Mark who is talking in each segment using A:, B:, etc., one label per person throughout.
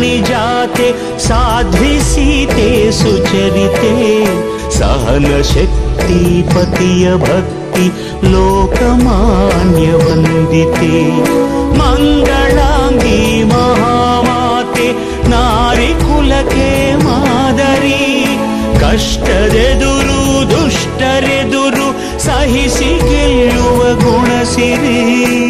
A: माथे धरणि जाते साध्वि सीते सुचरिते सहन शक्ति पतिय भक्ति लोकमान्य वन्दिते मङ्गलाङ्गी महामाते नारिकुलके मादरी ಕಷ್ಟದೆದುರು ದುಷ್ಟರೆದುರು ಸಹಿಸಿ ಗೆಲ್ಲುವ ಗುಣಸಿರಿ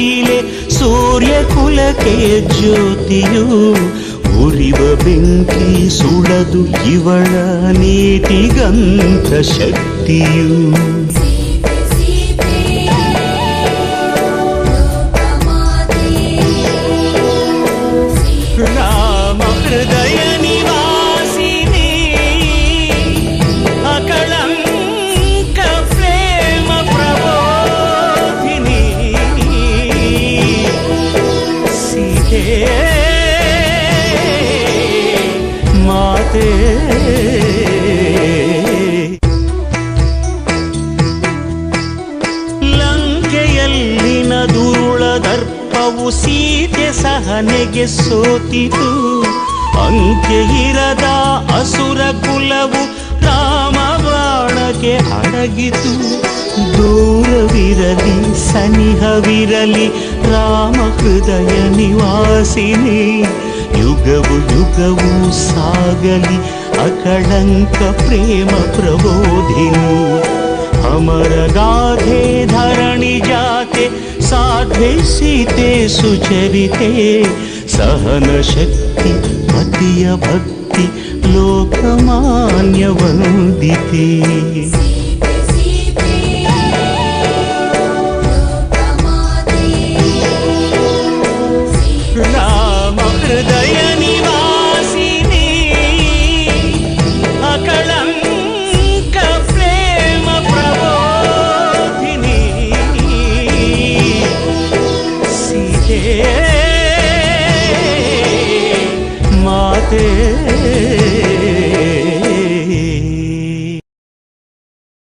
A: ಸೂರ್ಯ ಕುಲಕ್ಕೆ ಜ್ಯೋತಿಯು ಉರಿವ ಬೆಂಕಿ ಸುಡದು ಇವಳ ನೀತಿಗಂತ ಶಕ್ತಿಯು ಮಾತೆ ಲಂಕೆಯಲ್ಲಿನ ದುರುಳ ದರ್ಪವು ಸೀತೆ ಸಹನೆಗೆ ಸೋತಿತು. ಅಂಕೆ ಇರದ ಅಸುರ ಕುಲವು ರಾಮ ಬಾಣಕ್ಕೆ ಅಡಗಿತು. ದೂರವಿರಲಿ, ಸನಿಹವಿರಲಿ, ರಾಮ ಹೃದಯ ನಿವಾಸಿನಿ. ಯುಗವು ಯುಗವು ಸಾಗಲಿ ಅಕಳಂಕ ಪ್ರೇಮ ಪ್ರಬೋಧಿನು ಅಮರಗಾಧೆ
B: ಧರಣಿ ಜಾತೆ ಸಾಧ್ವೆ ಸೀತೆ
A: ಸುಚರಿತೆ ಸಹನ ಶಕ್ತಿ ಪತಿಯ ಭಕ್ತಿ ಲೋಕಮಾನ್ಯ ವಂದಿತೆ করতে